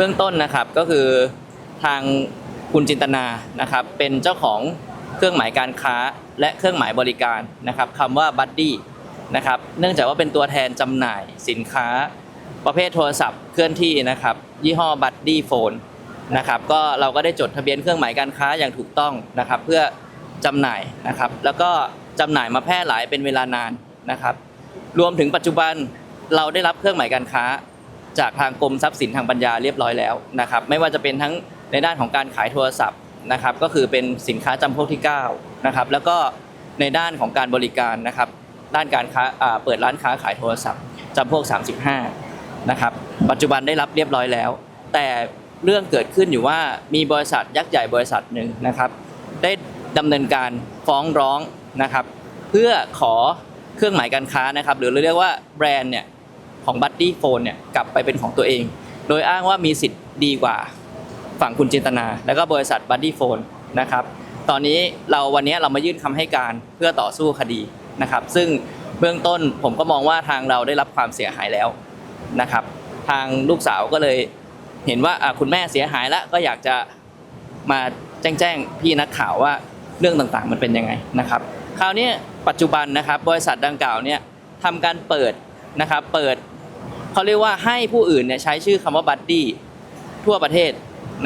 บื้องต้นนะครับก็คือทางคุณจินตนานะครับเป็นเจ้าของเครื่องหมายการค้าและเครื่องหมายบริการนะครับคำว่าบัดดี้นะครับเนื่องจากว่าเป็นตัวแทนจำหน่ายสินค้าประเภทโทรศัพท์เคลื่อนที่นะครับยี่ห้อบัดดี้โฟนนะครับก็เราก็ได้จดทะเบียนเครื่องหมายการค้าอย่างถูกต้องนะครับเพื่อจำหน่ายนะครับแล้วก็จำหน่ายมาแพร่หลายเป็นเวลานานนะครับรวมถึงปัจจุบันเราได้รับเครื่องหมายการค้า จากทางกรมทรัพย์สินทางปัญญาเรียบร้อยแล้วนะครับไม่ว่าจะเป็นทั้งในด้านของการขายโทรศัพท์นะครับก็คือเป็นสินค้าจำพวกที่9นะครับแล้วก็ในด้านของการบริการนะครับด้านการค้าเปิดร้านค้าขายโทรศัพท์จำพวก 35นะครับปัจจุบันได้รับเรียบร้อยแล้ว แต่เรื่องเกิดขึ้นอยู่ว่ามีบริษัทยักษ์ใหญ่บริษัทหนึ่งนะครับได้ดำเนินการฟ้องร้องนะครับเพื่อขอเครื่องหมายการค้านะครับหรือเรียกว่าแบรนด์เนี่ย ของบัตตี้โฟนเนี่ยกลับไปเป็นของตัวเอง โดยอ้างว่ามีสิทธิ์ดีกว่าฝั่งคุณจินตนา แล้วก็บริษัทบัตตี้โฟนนะครับตอนนี้เราวันนี้เรามายื่นคำให้การเพื่อต่อสู้คดีนะครับ ซึ่งเบื้องต้นผมก็มองว่าทางเราได้รับความเสียหายแล้วนะครับ ทางลูกสาวก็เลยเห็นว่าคุณแม่เสียหายแล้วก็อยากจะมาแจ้งแจ้งพี่นักข่าวว่าเรื่องต่างๆ มันเป็นยังไงนะครับ คราวนี้ปัจจุบันนะครับบริษัทดังกล่าวเนี่ยทำการเปิด นะครับเปิดเขาเรียกว่าให้ผู้อื่นเนี่ยใช้ชื่อคำว่าบัดดี้ทั่วประเทศ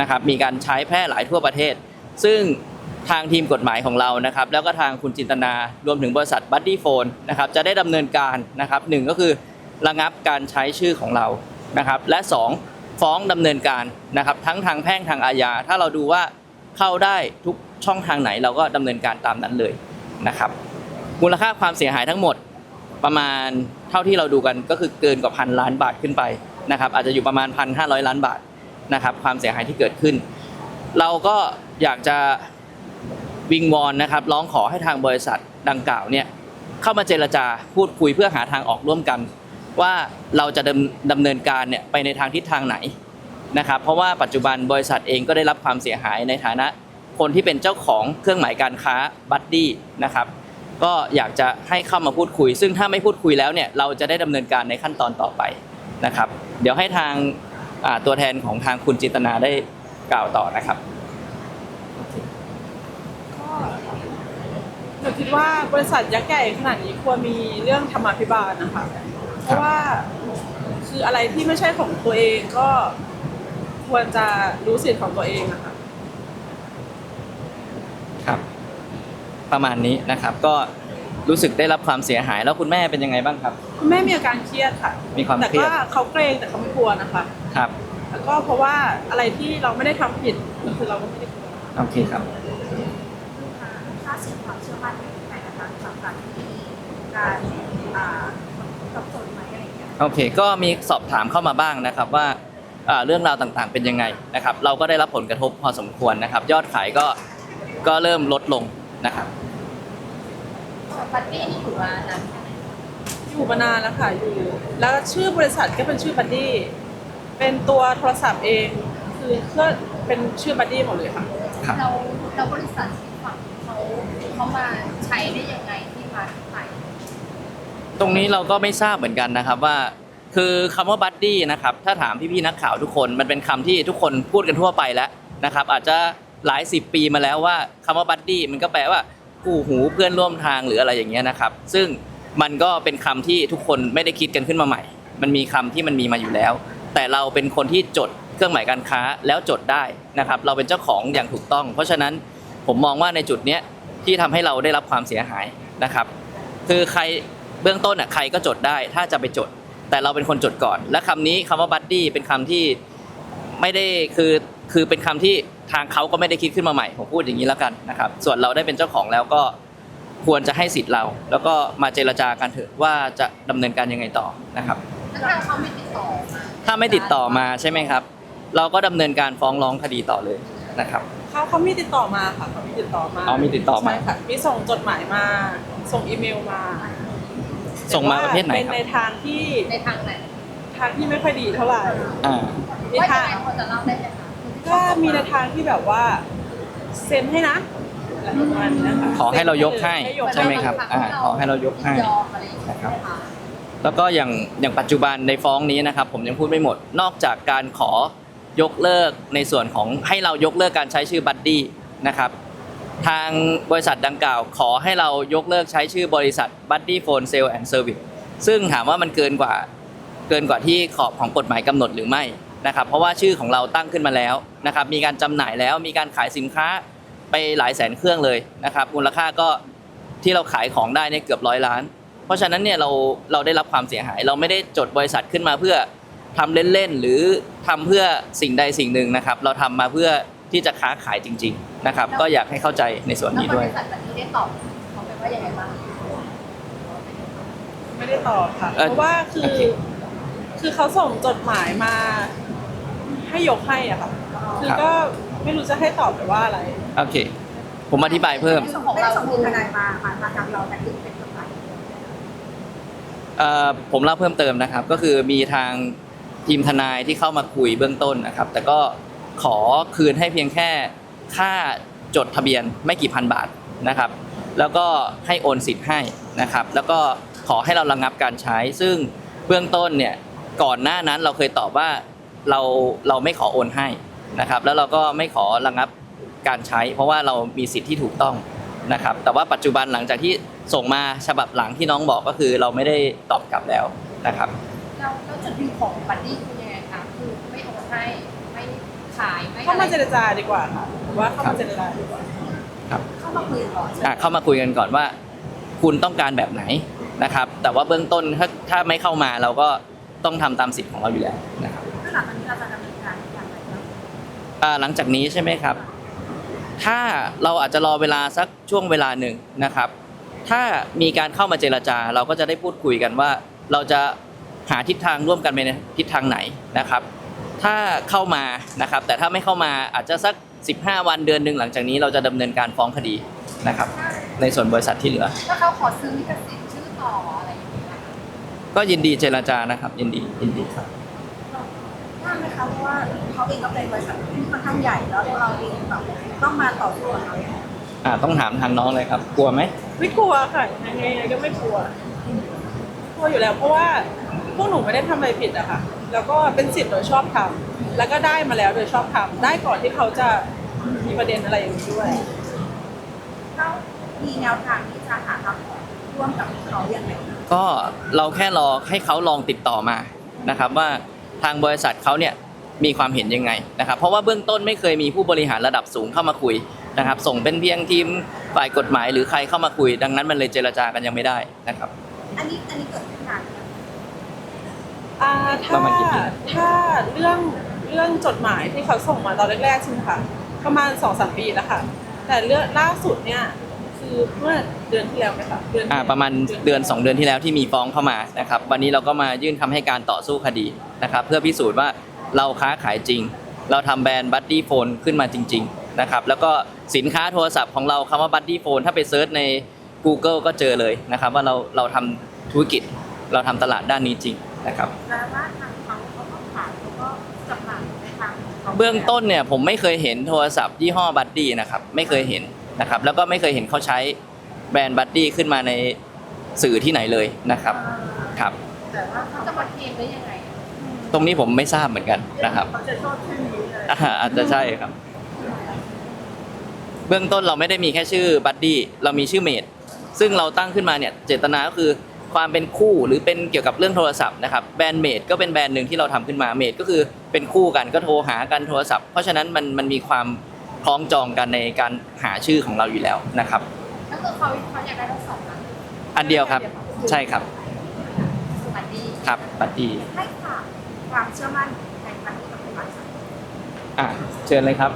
นะครับมีการใช้แพร่หลายทั่วประเทศ ซึ่งทางทีมกฎหมายของเรานะครับ แล้วก็ทางคุณจินตนารวมถึงบริษัทบัดดี้โฟนนะครับจะได้ดำเนินการนะครับหนึ่งก็คือระงับการใช้ชื่อของเรานะครับ และสองฟ้องดำเนินการนะครับ ทั้งทางแพ่งทางอาญาถ้าเราดูว่าเข้าได้ทุกช่องทางไหนเราก็ดำเนินการตามนั้นเลยนะครับ มูลค่าความเสียหายทั้งหมดประมาณ ท่าที่เราดูกันก็คือเกินกว่าพันล้านบาทขึ้นไปนะครับอาจจะอยู่ประมาณพันห้าร้อยล้านบาทนะครับความเสียหายที่เกิดขึ้น เราก็อยากจะวิงวอนนะครับร้องขอให้ทางบริษัทดังกล่าวเนี่ยเข้ามาเจรจาพูดคุยเพื่อหาทางออกร่วมกัน ว่าเราจะดำดำเนินการเนี่ยไปในทางทิศทางไหนนะครับเพราะว่าปัจจุบันบริษัทเองก็ได้รับความเสียหายในฐานะคนที่เป็นเจ้าของเครื่องหมายการค้าบัดดี้นะครับ ก็อยากจะให้เข้ามาพูดคุย ซึ่งถ้าไม่พูดคุยแล้วเนี่ยเราจะได้ดำเนินการในขั้นตอนต่อไปนะครับ เดี๋ยวให้ทางอ่าตัวแทนของทางคุณจิตนาได้กล่าวต่อนะครับก็หนูคิดว่าบริษัทยักษ์ใหญ่ขนาดนี้ควรมีเรื่องธรรมาภิบาลนะคะ เพราะว่าคืออะไรที่ไม่ใช่ของตัวเองก็ควรจะรู้สิทธิ์ของตัวเองอะค่ะ ครับ ประมาณนี้นะครับ ก็รู้สึกได้รับความเสียหายแล้วคุณแม่เป็นยังไงบ้างครับ คุณแม่มีอาการเครียดค่ะมีความแต่เครียดก็เขาเกรงแต่เขาไม่กลัวนะคะครับแล้วก็เพราะว่าอะไรที่เราไม่ได้ทำผิดคือเราก็ไม่ได้กลัวโอเคครับลูกค้าค่าเสียความเชื่อมั่นในนะคะหลังจากที่มีการอ่าสับสนไหมอะไรอย่างเงี้ย โอเค ก็มีสอบถามเข้ามาบ้างนะครับว่าอ่าเรื่องราวต่างๆเป็นยังไงนะครับ เราก็ได้รับผลกระทบพอสมควรนะครับ ยอดขายก็ก็เริ่มลดลง นะครับบัตตี้นี่ถือว่านานแค่ไหนอยู่มานานแล้วค่ะอยู่ แล้วชื่อบริษัทก็เป็นชื่อบัดดี้เป็นตัวโทรศัพท์เองคือก็เป็นชื่อบัดดี้หมดเลยค่ะ ครับเราเราบริษัทฝั่งเขาเขามาใช้ได้ยังไงที่มาที่ไปตรงนี้เราก็ไม่ทราบเหมือนกันนะครับว่า คือคำว่าบัดดี้นะครับถ้าถามพี่ๆนักข่าวทุกคนมันเป็นคำที่ทุกคนพูดกันทั่วไปแล้วนะครับ อาจจะ หลายสิบปีมาแล้วว่าคำว่าบัดดี้มันก็แปลว่าคู่หูเพื่อนร่วมทางหรืออะไรอย่างเงี้ยนะครับ ซึ่งมันก็เป็นคำที่ทุกคนไม่ได้คิดกันขึ้นมาใหม่ มันมีคำที่มันมีมาอยู่แล้ว แต่เราเป็นคนที่จดเครื่องหมายการค้าแล้วจดได้นะครับ เราเป็นเจ้าของอย่างถูกต้อง เพราะฉะนั้นผมมองว่าในจุดเนี้ยที่ทำให้เราได้รับความเสียหายนะครับ คือใครเบื้องต้นอะใครก็จดได้ถ้าจะไปจด แต่เราเป็นคนจดก่อน และคำนี้คำว่าบัดดี้เป็นคำที่ไม่ได้คือคือเป็นคำที่ ทางเขาก็ไม่ได้คิดขึ้นมาใหม่ผมพูดอย่างนี้แล้วกันนะครับ ส่วนเราได้เป็นเจ้าของแล้วก็ควรจะให้สิทธิ์เรา แล้วก็มาเจรจากันเถอะว่าจะดำเนินการยังไงต่อนะครับ แล้วถ้าเขาไม่ติดต่อมาถ้าไม่ติดต่อมาใช่ไหมครับ เราก็ดำเนินการฟ้องร้องคดีต่อเลยนะครับ เขาเขามีติดต่อมาค่ะเขามีติดต่อมาอ๋อมีติดต่อมาใช่ค่ะมีส่งจดหมายมา ส่งอีเมลมาส่งมาประเภทไหนเป็นครับในทางที่ในทางไหนทางที่ไม่ค่อยดีเท่าไหร่อ่ามีว่าทายังงไงพอจะเล่าได้ไหมคะ ก็มีในทางที่แบบว่า เซ็นให้นะอะไรประมาณนี้นะคะขอให้เรายกให้ยกใช่ไหมครับอ่าขอให้เรายกให้ ยอมอะไรอย่างเงี้ยนะคะ แล้วก็อย่างอย่างปัจจุบันในฟ้องนี้นะครับ ผมยังพูดไม่หมด นอกจากการขอยกเลิกในส่วนของให้เรายกเลิกการใช้ชื่อบัดดี้นะครับ ทางบริษัทดังกล่าว ขอให้เรายกเลิกใช้ชื่อบริษัท Buddy Phone Sale and Service ซึ่งถามว่ามันเกินกว่าเกินกว่าที่ขอบของกฎหมายกำหนดหรือไม่ นะครับเพราะว่าชื่อของเราตั้งขึ้นมาแล้วนะครับมีการจำหน่ายแล้วมีการขายสินค้าไปหลายแสนเครื่องเลยนะครับมูลค่าก็ที่เราขายของได้เนี่ยเกือบร้อยล้าน เพราะฉะนั้นเนี่ยเราเราได้รับความเสียหาย เราไม่ได้จดบริษัทขึ้นมาเพื่อทำเล่นๆหรือทำเพื่อสิ่งใดสิ่งหนึ่งนะครับ เราทำมาเพื่อที่จะค้าขายจริง ๆนะครับ ก็อยากให้เข้าใจในส่วนแล้วนี้บด้วยริษัทแบบนี้ได้ตอบเขาไปว่ายังไงบ้างไม่ได้ตอบค่ะเอ่อเพราะว่าคือโอเคคือเขาส่งจดหมายมา ให้ยกให้อะค่ะคือก็ไม่รู้จะให้ตอบไปว่าอะไร โอเค ผมอธิบายเพิ่มในส่วนของเราคือทนายมามามาทางเราแต่คือเป็นกฎหมายเอ่อผมเล่าเพิ่มเติมนะครับ ก็คือมีทางทีมทนายที่เข้ามาคุยเบื้องต้นนะครับ แต่ก็ขอคืนให้เพียงแค่ค่าจดทะเบียนไม่กี่พันบาทนะครับ แล้วก็ให้โอนสิทธิ์ให้นะครับ แล้วก็ขอให้เราระงับการใช้ ซึ่งเบื้องต้นเนี่ยก่อนหน้านั้นเราเคยตอบว่า เราเราไม่ขอโอนให้นะครับ แล้วเราก็ไม่ขอระงับการใช้ เพราะว่าเรามีสิทธิ์ที่ถูกต้องนะครับ แต่ว่าปัจจุบันหลังจากที่ส่งมาฉบับหลังที่น้องบอกก็คือเราไม่ได้ตอบกลับแล้วนะครับเราแล้วจุดยืนของบัดดี้คือยังไงคะคือไม่โอนให้ไม่ขายไม่เข้าอะไรมาเจรจาดีกว่าค่ะหรือว่าเข้ามาเจรจาดีกว่าเข้ามาคุยก่อนใช่ไหมอะเข้ามาคุยกันก่อนว่า คุณต้องการแบบไหนนะครับ แต่ว่าเบื้องต้นถ้าถ้าไม่เข้ามาเราก็ต้องทำตามสิทธิ์ของเราอยู่แล้วนะครับ ขณะนี้เราจะดำเนินการอย่างไรบ้างอ่าหลังจากนี้ใช่ไหมครับ ถ้าเราอาจจะรอเวลาสักช่วงเวลาหนึ่งนะครับ ถ้ามีการเข้ามาเจรจา เราก็จะได้พูดคุยกันว่า เราจะหาทิศทางร่วมกันไปในทิศทางไหนนะครับ ถ้าเข้ามานะครับ แต่ถ้าไม่เข้ามาอาจจะสัก 15 วันเดือนหนึ่งหลังจากนี้เราจะดำเนินการฟ้องคดีนะครับ ในส่วนบริษัทที่เหลือ ถ้าเขาขอซื้อลิขสิทธิ์ชื่อต่ออะไรอย่างเงี้ย ก็ยินดีเจรจานะครับ ยินดียินดีครับยากไหม คะเพราะว่าเขาเองก็เป็นบริษัทที่ค่อนข้างใหญ่แล้วเราเองแบบต้องมาต่อสู้กับเขาอ่าต้องถามทางน้องเลยครับ กลัวไหมไม่กลัวค่ะยังไงก็ไม่กลัวกลัวอยู่แล้วเพราะว่าพวกหนูไม่ได้ทำอะไรผิดอะค่ะ แล้วก็เป็นสิทธิ์โดยชอบทำแล้วก็ได้มาแล้วโดยชอบทำได้ก่อนที่เขาจะมีประเด็นอะไรอย่างนี้ด้วย แล้วมีแนวทางที่จะหาทางออกร่วมกับเขาอย่างไรก็เราแค่รอให้เขาลองติดต่อมานะครับ ว่าทางบริษัทเขาเนี่ย มีความเห็นยังไงนะครับ เพราะว่าเบื้องต้นไม่เคยมีผู้บริหารระดับสูงเข้ามาคุยนะครับ ส่งเป็นเพียงทีมฝ่ายกฎหมายหรือใครเข้ามาคุย ดังนั้นมันเลยเจรจากันยังไม่ได้นะครับ อันนี้อันนี้เกิดขึ้นนานไหมอ่าปถ้าระมาณกี่ปี ถ้าเรื่องเรื่องจดหมายที่เขาส่งมาตอนแรกๆใช่ไหมคะประมาณสองสามปีแล้วค่ะ แต่เรื่องล่าสุดเนี่ยคือเมื่อเดือนที่แล้วไหมคะเดือนอ่าประมาณเดือน 2 เดือนที่แล้วที่มีฟ้องเข้ามานะครับวันนี้เราก็มายื่นคำให้การต่อสู้คดีนะครับ เพื่อพิสูจน์ว่า เราค้าขายจริง เราทำแบรนด์บัตตี้โฟนขึ้นมาจริง ๆ นะครับ แล้วก็สินค้าโทรศัพท์ของเราคำว่าบัตตี้โฟนถ้าไปเซิร์ชใน Google ก็เจอเลยนะครับ ว่าเราเราทำธุรกิจเราทำตลาดด้านนี้จริงนะครับแปลว่าทางเขาเขาก็ขายเขาก็จำหน่ายในทางของขาเบื้องต้นเนี่ยผมไม่เคยเห็นโทรศัพท์ยี่ห้อบัตตี้นะครับไม่เคยเห็นนะครับ แล้วก็ไม่เคยเห็นเขาใช้แบรนด์บัตตี้ขึ้นมาในสื่อที่ไหนเลยนะครับครับแต่ว่าเขาจะมาเคลมได้ยังไง ตรงนี้ผมไม่ทราบเหมือนกันนะครับเขาจะชอบชื่อนี้เลยอ่าอาจจะใช่ครับ เบื้องต้นเราไม่ได้มีแค่ชื่อบัดดี้เรามีชื่อเมดซึ่งเราตั้งขึ้นมาเนี่ยเจตนาก็คือความเป็นคู่หรือเป็นเกี่ยวกับเรื่องโทรศัพท์นะครับแบรนด์เมดก็เป็นแบรนด์หนึ่งที่เราทำขึ้นมาเมดก็คือเป็นคู่กันก็โทรหากันโทรศัพท์ เพราะฉะนั้นมันมันมีความคล้องจองกันในการหาชื่อของเราอยู่แล้วนะครับก็คือเขาเขาอยากได้ทั้งสองนะอันเดียวครับ ใช่ครับบัดดี้ครับบัดดี้ให้ฝาก ความเชื่อมั่นในบัดดี้กับบริษัทอะเชิญเลยครับ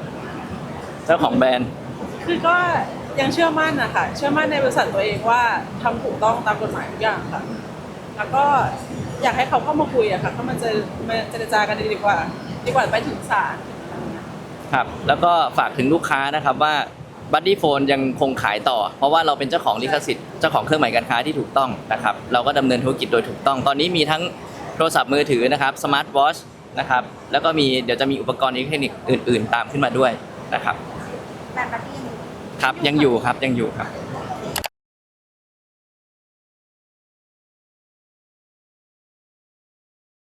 เจ้าของแบรนด์ คือก็ยังเชื่อมั่นนะคะเชื่อมั่นในบริษัทตัวเองว่าทำถูกต้องตามกฎหมายทุกอย่างค่ะ แล้วก็อยากให้เขาเข้ามาคุยอะค่ะเข้ามาเจอมาเจรจากันดีกว่า ดีกว่าไปถึงศาลครับ แล้วก็ฝากถึงลูกค้านะครับว่าบัดดี้โฟนยังคงขายต่อ เพราะว่าเราเป็นเจ้าของลิขสิทธิ์เจ้าของเครื่องหมายการค้าที่ถูกต้องนะครับ เราก็ดำเนินธุรกิจโดยถูกต้อง ตอนนี้มีทั้ง โทรศัพท์มือถือนะครับสมาร์ทวอชนะครับแล้วก็มีเดี๋ยวจะมีอุปกรณ์อิเล็กทรอนิกส์อื่น ๆ ตามขึ้นมาด้วยนะครับ แต่บัดดี้ยังอยู่ ครับยังอยู่ครับยังอยู่ครับแ